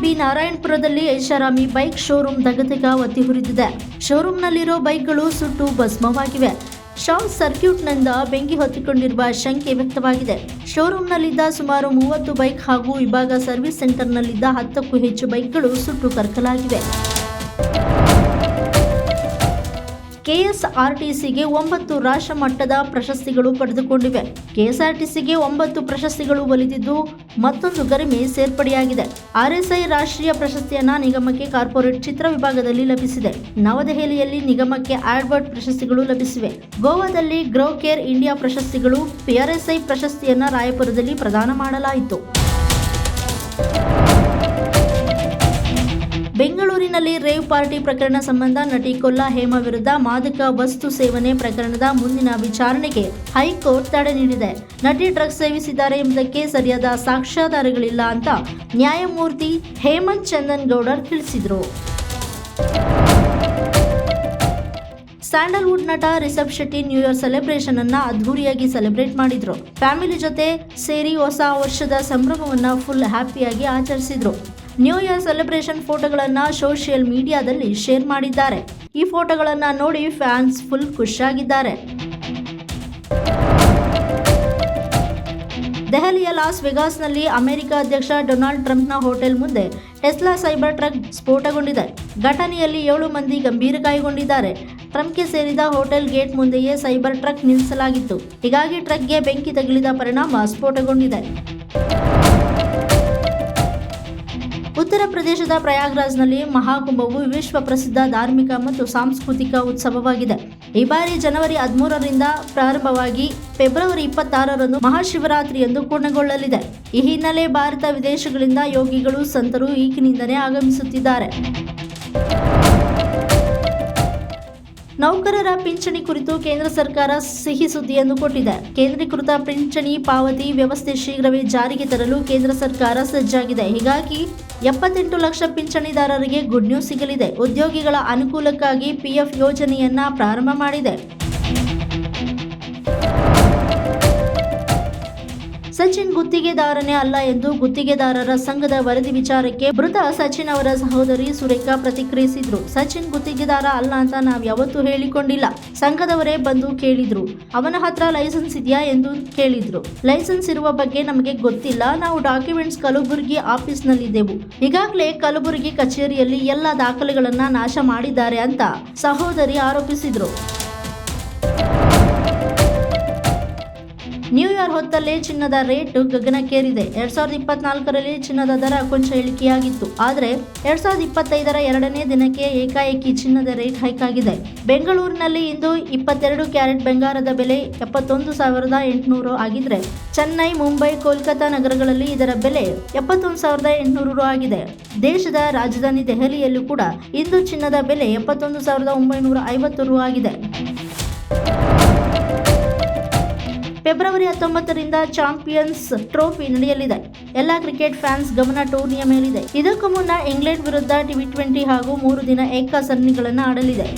B ನಾರಾಯಣಪುರದಲ್ಲಿ ಐಷಾರಾಮಿ bike showroom ದಗದಗ ಒತ್ತಿ ಹುರಿದಿದೆ. ಶೋರೂಮ್ನಲ್ಲಿರೋ ಬೈಕ್ಗಳು ಸುಟ್ಟು ಭಸ್ಮವಾಗಿವೆ. ಶಾರ್ಟ್ ಸರ್ಕ್ಯೂಟ್ನಿಂದ ಬೆಂಕಿ ಹೊತ್ತಿಕೊಂಡಿರುವ ಶಂಕೆ ವ್ಯಕ್ತವಾಗಿದೆ. ಶೋರೂಮ್ನಲ್ಲಿದ್ದ ಸುಮಾರು ಮೂವತ್ತು ಬೈಕ್ ಹಾಗೂ ವಿಭಾಗ ಸರ್ವಿಸ್ ಸೆಂಟರ್ನಲ್ಲಿದ್ದ ಹತ್ತಕ್ಕೂ ಹೆಚ್ಚು ಬೈಕ್ಗಳು ಸುಟ್ಟು ಕರಕಲಾಗಿವೆ. ಕೆಎಸ್ಆರ್ಟಿಸಿಗೆ ಒಂಬತ್ತು ರಾಷ್ಟ್ರ ಮಟ್ಟದ ಪ್ರಶಸ್ತಿಗಳು ಪಡೆದುಕೊಂಡಿವೆ. ಕೆಎಸ್ಆರ್ಟಿಸಿಗೆ ಒಂಬತ್ತು ಪ್ರಶಸ್ತಿಗಳು ಒಲಿದಿದ್ದು ಮತ್ತೊಂದು ಗರಿಮೆ ಸೇರ್ಪಡೆಯಾಗಿದೆ. ಆರ್ಎಸ್ಐ ರಾಷ್ಟ್ರೀಯ ಪ್ರಶಸ್ತಿಯನ್ನ ನಿಗಮಕ್ಕೆ ಕಾರ್ಪೊರೇಟ್ ಚಿತ್ರ ವಿಭಾಗದಲ್ಲಿ ಲಭಿಸಿದೆ. ನವದೆಹಲಿಯಲ್ಲಿ ನಿಗಮಕ್ಕೆ ಆಡ್ವರ್ಡ್ ಪ್ರಶಸ್ತಿಗಳು ಲಭಿಸಿವೆ. ಗೋವಾದಲ್ಲಿ ಗ್ರೋ ಕೇರ್ ಇಂಡಿಯಾ ಪ್ರಶಸ್ತಿಗಳು, ಪಿಆರ್ಎಸ್ಐ ಪ್ರಶಸ್ತಿಯನ್ನ ರಾಯಪುರದಲ್ಲಿ ಪ್ರದಾನ ಮಾಡಲಾಯಿತು. ಬೆಂಗಳೂರಿನಲ್ಲಿ ರೇವ್ ಪಾರ್ಟಿ ಪ್ರಕರಣ ಸಂಬಂಧ ನಟಿ ಕೊಲ್ಲಾ ಹೇಮಾ ವಿರುದ್ಧ ಮಾದಕ ವಸ್ತು ಸೇವನೆ ಪ್ರಕರಣದ ಮುಂದಿನ ವಿಚಾರಣೆಗೆ ಹೈಕೋರ್ಟ್ ತಡೆ ನೀಡಿದೆ. ನಟಿ ಡ್ರಗ್ಸ್ ಸೇವಿಸಿದ್ದಾರೆ ಎಂಬುದಕ್ಕೆ ಸರಿಯಾದ ಸಾಕ್ಷ್ಯಾಧಾರಗಳಿಲ್ಲ ಅಂತ ನ್ಯಾಯಮೂರ್ತಿ ಹೇಮಂತ್ ಚಂದನ್ ಗೌಡರ್ ತಿಳಿಸಿದರು. ಸ್ಯಾಂಡಲ್ವುಡ್ ನಟ Rishab Shetty new year celebration ಅನ್ನ ಅದ್ಧೂರಿಯಾಗಿ ಸೆಲೆಬ್ರೇಟ್ ಮಾಡಿದ್ರು. ಫ್ಯಾಮಿಲಿ ಜೊತೆ ಸೇರಿ ಹೊಸ ವರ್ಷದ ಸಂಭ್ರಮವನ್ನ ಫುಲ್ ಹ್ಯಾಪಿಯಾಗಿ ಆಚರಿಸಿದ್ರು. ನ್ಯೂ ಇಯರ್ ಸೆಲೆಬ್ರೇಷನ್ ಫೋಟೋಗಳನ್ನು ಸೋಷಿಯಲ್ ಮೀಡಿಯಾದಲ್ಲಿ ಶೇರ್ ಮಾಡಿದ್ದಾರೆ. ಈ ಫೋಟೋಗಳನ್ನು ನೋಡಿ ಫ್ಯಾನ್ಸ್ ಫುಲ್ ಖುಷಿಯಾಗಿದ್ದಾರೆ. ದೆಹಲಿಯ ಲಾಸ್ ವೆಗಾಸ್ನಲ್ಲಿ ಅಮೆರಿಕ ಅಧ್ಯಕ್ಷ ಡೊನಾಲ್ಡ್ ಟ್ರಂಪ್ನ ಹೋಟೆಲ್ ಮುಂದೆ ಟೆಸ್ಲಾ ಸೈಬರ್ ಟ್ರಕ್ ಸ್ಫೋಟಗೊಂಡಿದೆ. ಘಟನೆಯಲ್ಲಿ ಏಳು ಮಂದಿ ಗಂಭೀರ ಗಾಯಗೊಂಡಿದ್ದಾರೆ. ಟ್ರಂಪ್ಗೆ ಸೇರಿದ ಹೋಟೆಲ್ ಗೇಟ್ ಮುಂದೆಯೇ ಸೈಬರ್ ಟ್ರಕ್ ನಿಲ್ಲಿಸಲಾಗಿತ್ತು. ಹೀಗಾಗಿ ಟ್ರಕ್ಗೆ ಬೆಂಕಿ ತಗುಲಿದ ಪರಿಣಾಮ ಸ್ಫೋಟಗೊಂಡಿದೆ. ಉತ್ತರ ಪ್ರದೇಶದ ಪ್ರಯಾಗ್ರಾಜ್ನಲ್ಲಿ ಮಹಾಕುಂಭವು ವಿಶ್ವ ಪ್ರಸಿದ್ಧ ಧಾರ್ಮಿಕ ಮತ್ತು ಸಾಂಸ್ಕೃತಿಕ ಉತ್ಸವವಾಗಿದೆ. ಈ ಬಾರಿ ಜನವರಿ ಹದಿಮೂರರಿಂದ ಪ್ರಾರಂಭವಾಗಿ ಫೆಬ್ರವರಿ ಇಪ್ಪತ್ತಾರರಂದು ಮಹಾಶಿವರಾತ್ರಿಯಂದು ಪೂರ್ಣಗೊಳ್ಳಲಿದೆ. ಈ ಹಿನ್ನೆಲೆ ಭಾರತ ವಿದೇಶಗಳಿಂದ ಯೋಗಿಗಳು, ಸಂತರು ಈಗಿನಿಂದಲೇ ಆಗಮಿಸುತ್ತಿದ್ದಾರೆ. ನೌಕರರ ಪಿಂಚಣಿ ಕುರಿತು ಕೇಂದ್ರ ಸರ್ಕಾರ ಸಿಹಿ ಸುದ್ದಿಯನ್ನು ಕೊಟ್ಟಿದೆ. ಕೇಂದ್ರೀಕೃತ ಪಿಂಚಣಿ ಪಾವತಿ ವ್ಯವಸ್ಥೆ ಶೀಘ್ರವೇ ಜಾರಿಗೆ ತರಲು ಕೇಂದ್ರ ಸರ್ಕಾರ ಸಜ್ಜಾಗಿದೆ. ಹೀಗಾಗಿ ಎಪ್ಪತ್ತೆಂಟು ಲಕ್ಷ ಪಿಂಚಣಿದಾರರಿಗೆ ಗುಡ್ ನ್ಯೂಸ್ ಸಿಗಲಿದೆ. ಉದ್ಯೋಗಿಗಳ ಅನುಕೂಲಕ್ಕಾಗಿ ಪಿಎಫ್ ಯೋಜನೆಯನ್ನ ಪ್ರಾರಂಭ ಮಾಡಿದೆ. ಗುತ್ತಿಗೆದಾರನೇ ಅಲ್ಲ ಎಂದು ಗುತ್ತಿಗೆದಾರರ ಸಂಘದ ವರದಿ ವಿಚಾರಕ್ಕೆ ಮೃತ ಸಚಿನ್ ಅವರ ಸಹೋದರಿ ಸುರೇಖಾ ಪ್ರತಿಕ್ರಿಯಿಸಿದ್ರು. ಸಚಿನ್ ಗುತ್ತಿಗೆದಾರ ಅಲ್ಲ ಅಂತ ನಾವ್ ಯಾವತ್ತೂ ಹೇಳಿಕೊಂಡಿಲ್ಲ. ಸಂಘದವರೇ ಬಂದು ಕೇಳಿದ್ರು. ಅವನ ಹತ್ರ ಲೈಸೆನ್ಸ್ ಇದೆಯಾ ಎಂದು ಕೇಳಿದ್ರು. ಲೈಸೆನ್ಸ್ ಇರುವ ಬಗ್ಗೆ ನಮಗೆ ಗೊತ್ತಿಲ್ಲ. ನಾವು ಡಾಕ್ಯುಮೆಂಟ್ಸ್ ಕಲಬುರಗಿ ಆಫೀಸ್ನಲ್ಲಿದ್ದೆವು. ಈಗಾಗಲೇ ಕಲಬುರಗಿ ಕಚೇರಿಯಲ್ಲಿ ಎಲ್ಲ ದಾಖಲೆಗಳನ್ನ ನಾಶ ಮಾಡಿದ್ದಾರೆ ಅಂತ ಸಹೋದರಿ ಆರೋಪಿಸಿದ್ರು. ನ್ಯೂ ಇಯರ್ ಹೊತ್ತಲ್ಲೇ ಚಿನ್ನದ ರೇಟ್ ಗಗನಕ್ಕೇರಿದೆ. ಎರಡ್ ಸಾವಿರದ ಇಪ್ಪತ್ನಾಲ್ಕರಲ್ಲಿ ಚಿನ್ನದ ದರ ಕೊಂಚ ಇಳಿಕೆಯಾಗಿತ್ತು. ಆದರೆ ಎರಡ್ ಸಾವಿರದ ಇಪ್ಪತ್ತೈದರ ಎರಡನೇ ದಿನಕ್ಕೆ ಏಕಾಏಕಿ ಚಿನ್ನದ ರೇಟ್ ಹೈಕ್ ಆಗಿದೆ. ಬೆಂಗಳೂರಿನಲ್ಲಿ ಇಂದು ಇಪ್ಪತ್ತೆರಡು ಕ್ಯಾರೆಟ್ ಬಂಗಾರದ ಬೆಲೆ ಎಪ್ಪತ್ತೊಂದು ಸಾವಿರದ ಎಂಟುನೂರು ಆಗಿದ್ರೆ, ಚೆನ್ನೈ, ಮುಂಬೈ, ಕೋಲ್ಕತಾ ನಗರಗಳಲ್ಲಿ ಇದರ ಬೆಲೆ ಎಪ್ಪತ್ತೊಂದು ಸಾವಿರದ ಎಂಟುನೂರು ಆಗಿದೆ. ದೇಶದ ರಾಜಧಾನಿ ದೆಹಲಿಯಲ್ಲೂ ಕೂಡ ಇಂದು ಚಿನ್ನದ ಬೆಲೆ ಎಪ್ಪತ್ತೊಂದು ಸಾವಿರದ ಒಂಬೈನೂರ ಐವತ್ತು ರು ಆಗಿದೆ. ಫೆಬ್ರವರಿ ಹತ್ತೊಂಬತ್ತರಿಂದ ಚಾಂಪಿಯನ್ಸ್ ಟ್ರೋಫಿ ನಡೆಯಲಿದೆ. ಎಲ್ಲ ಕ್ರಿಕೆಟ್ ಫ್ಯಾನ್ಸ್ ಗಮನ ಟೂರ್ನಿಯ ಮೇಲಿದೆ. ಇದಕ್ಕೂ ಮುನ್ನ ಇಂಗ್ಲೆಂಡ್ ವಿರುದ್ಧ ಟಿ ಟ್ವೆಂಟಿ ಹಾಗೂ ಮೂರು ದಿನ ಏಕ ಸರಣಿಗಳನ್ನು ಆಡಲಿದೆ.